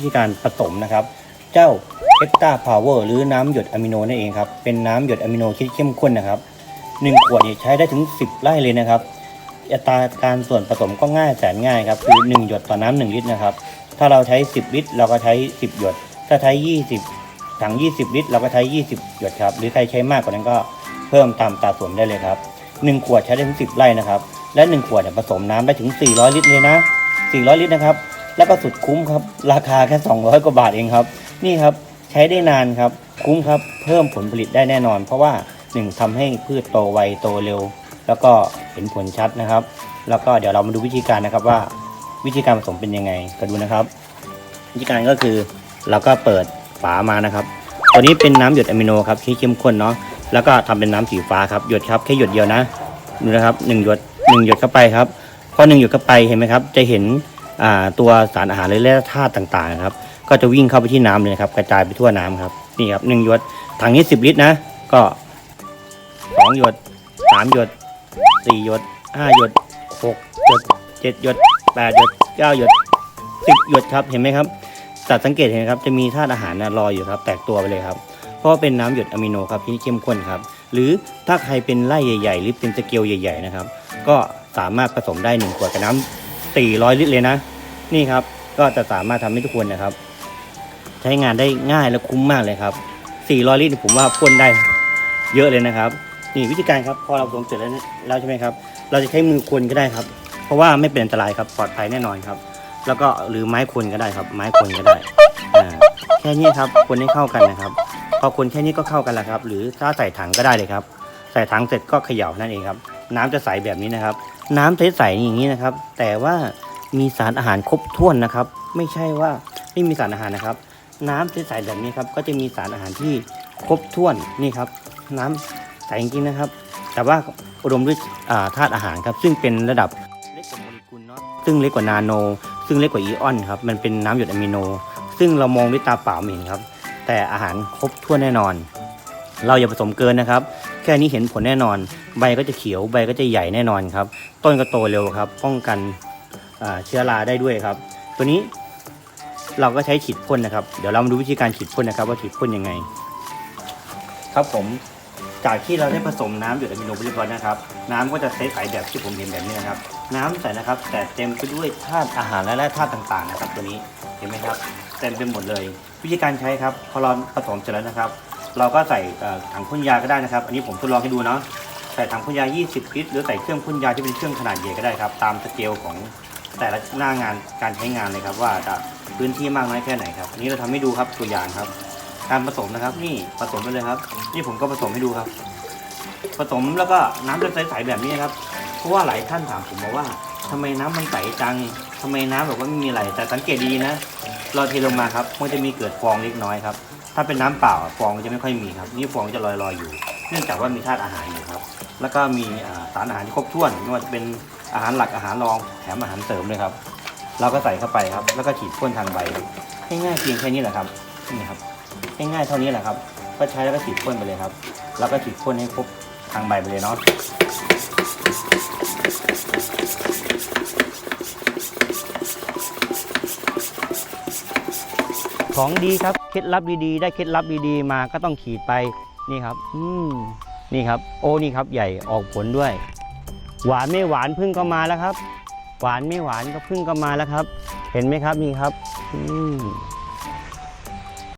วิธีการผสมนะครับ เจ้าเอ็กตาพาวเวอร์หรือน้ำหยดอะมิโนนั่นเองครับ เป็นน้ำหยดอะมิโนที่เข้มข้นนะครับหนึ่งขวดเนี่ยใช้ได้ถึง 10 ไร่เลยนะครับอัตราการส่วนผสมก็ง่ายแสนง่ายครับคือ 1 หยดต่อน้ำ1ลิตรนะครับ ถ้าเราใช้ 10 ลิตร เราก็ใช้ 10 หยด ถ้าใช้ 20ถัง 20 ลิตร เราก็ใช้ 20 หยดครับ หรือใครใช้มากกว่านั้นก็เพิ่มตามตาส่วนได้เลยครับ 1 ขวดใช้ได้ถึง 10 ไร่นะครับ และ 1 ขวดเนี่ยผสมน้ำได้ถึง 400 ลิตรเลยนะ 400 ลิตรนะครับ แล้วก็สุดคุ้มครับ ราคาแค่ 200 กว่าบาทเองครับ นี่ครับใช้ได้นานครับ คุ้มครับเพิ่มผลผลิตได้แน่นอน เพราะว่า 1ทำให้พืชโตไวโตเร็ว แล้วก็เห็นผลชัดนะครับ แล้วก็เดี๋ยวเรามาดูวิธีการนะครับว่าวิธีการผสมเป็นยังไงก็ดูนะครับ วิธีการก็คือเราก็เปิดฝามานะครับตัวนี้เป็นน้ำหยดอะมิโนครับที่เข้มข้นเนาะแล้วก็ทำเป็นน้ำสีฟ้าครับหยดครับแค่หยดเดียวนะดูนะครับหนึ่งหยดหนึ่งหยดเข้าไปครับพอหนึ่งหยดเข้าไปเห็นไหมครับ จะเห็น ตัวสารอาหารและแร่ธาตุต่างๆครับก็จะวิ่งเข้าไปที่น้ำเลยครับ กระจายไปทั่วน้ำครับนี่ครับหนึ่งหยดถังนี้สิบลิตรนะ ก็สองหยดสามหยดสี่หยดห้าหยดหกหยดเจ็ดหยดแปดหยดเก้าหยดสิบหยดครับเห็นไหมครับสัดสังเกตเห็นครับจะมีธาตุอาหารนะลอยอยู่ครับแตกตัวไปเลยครับเพราะเป็นน้ำหยดอะมิโนครับที่เข้มข้นครับ หรือถ้าใครเป็นไร่ใหญ่ ๆ หรือเป็นสเกลใหญ่ ๆนะครับ ก็สามารถผสมได้หนึ่งขวดกับน้ำ400 ลิตรเลยนะ นี่ครับก็จะสามารถทำให้ทุกคนนะครับ ใช้งานได้ง่ายและคุ้มมากเลยครับ 400 ลิตรผมว่าพ่นได้เยอะเลยนะครับ นี่วิธีการครับพอเราผสมเสร็จแล้วแล้วใช่ไหมครับ เราจะใช้มือคนก็ได้ครับ เพราะว่าไม่เป็นอันตรายครับปลอดภัยแน่นอนครับ แล้วก็หรือไม้คนก็ได้ครับ ไม้คนก็ได้แค่นี้ครับคนให้เข้ากันนะครับ พอคนแค่นี้ก็เข้ากันแล้วครับ หรือถ้าใส่ถังก็ได้เลยครับ ใส่ถังเสร็จก็เขย่านั่นเองครับ น้ำจะใสแบบนี้นะครับ น้ำใสๆอย่างนี้นะครับ แต่ว่า มีสารอาหารครบถ้วนนะครับ ไม่ใช่ว่าไม่มีสารอาหารนะครับ น้ำใสๆแบบนี้ครับก็จะมีสารอาหารที่ครบถ้วนนี่ครับ น้ำใสจริงๆนะครับ แต่ว่าอุดมด้วยธาตุอาหารครับ ซึ่งเป็นระดับเล็กกว่าโมเลกุลเนาะซึ่งเล็กกว่านาโน ซึ่งเล็กกว่าอีออนครับมันเป็นน้ำหยดอะมิโน ซึ่งเรามองด้วยตาเปล่าไม่เห็นครับ แต่อาหารครบถ้วนแน่นอน เราอย่าผสมเกินนะครับแค่นี้เห็นผลแน่นอน ใบก็จะเขียวใบก็จะใหญ่แน่นอนครับ ต้นก็โตเร็วครับ ป้องกัน เชื้อราได้ด้วยครับ ตัวนี้เราก็ใช้ฉีดพ่นนะครับ เดี๋ยวเรามาดูวิธีการฉีดพ่นนะครับ ว่าฉีดพ่นยังไง ครับผมจากที่เราได้ผสมน้ำหยดอะมิโนไปเรียบร้อยนะครับ น้ำก็จะใสๆแบบที่ผมเห็นแบบนี้นะครับ น้ำใสนะครับ แต่เต็มไปด้วยธาตุอาหารและแร่ธาตุต่างๆนะครับ ตัวนี้เห็นไหมครับเต็มไปหมดเลย วิธีการใช้ครับพอเราผสมเสร็จแล้วนะครับ เราก็ใส่ถังพ่นยาก็ได้นะครับ อันนี้ผมทดลองให้ดูเนาะใส่ถังพ่นยา 20 ลิตรหรือใส่เครื่องพ่นยาที่เป็นเครื่องขนาดใหญ่ก็ได้ครับ ตามสเกลของ แต่ละหน้างานการใช้งานเลยครับ ว่าจะพื้นที่มากน้อยแค่ไหนครับอันนี้เราทำให้ดูครับตัวอย่างครับ การผสมนะครับ นี่ผสมไปเลยครับ นี่ผมก็ผสมให้ดูครับ ผสมแล้วก็น้ำจะใสๆแบบนี้ครับเพราะว่าหลายท่านถามผมมาว่าทำไมน้ำมันใสจังทำไมน้ำแบบว่าไม่มีอะไร แต่สังเกตดีนะเราเทลงมาครับมันจะมีเกิดฟองเล็กน้อยครับถ้าเป็นน้ำเปล่าฟองจะไม่ค่อยมีครับ นี่ฟองจะลอยๆอยู่ เนื่องจากว่ามีธาตุอาหารอยู่ครับ แล้วก็มีสารอาหารที่ครบถ้วนไม่ว่าจะเป็น อาหารหลักอาหารรองแถมอาหารเสริมเลยครับ เราก็ใส่เข้าไปครับ แล้วก็ฉีดพ่นทางใบง่ายๆเพียงแค่นี้แหละครับนี่ครับง่ายๆเท่านี้แหละครับ ก็ใช้แล้วก็ฉีดพ่นไปเลยครับ แล้วก็ฉีดพ่นให้ครบทางใบไปเลยเนาะของดีครับเคล็ดลับดีๆได้เคล็ดลับดีๆมาก็ต้องขีดไปนี่ครับ อืมนี่ครับ โอ้นี่ครับใหญ่ออกผลด้วย หวานไม่หวานพึ่งก็มาแล้วครับ หวานไม่หวานก็พึ่งก็มาแล้วครับ เห็นไหมครับนี่ครับ อืม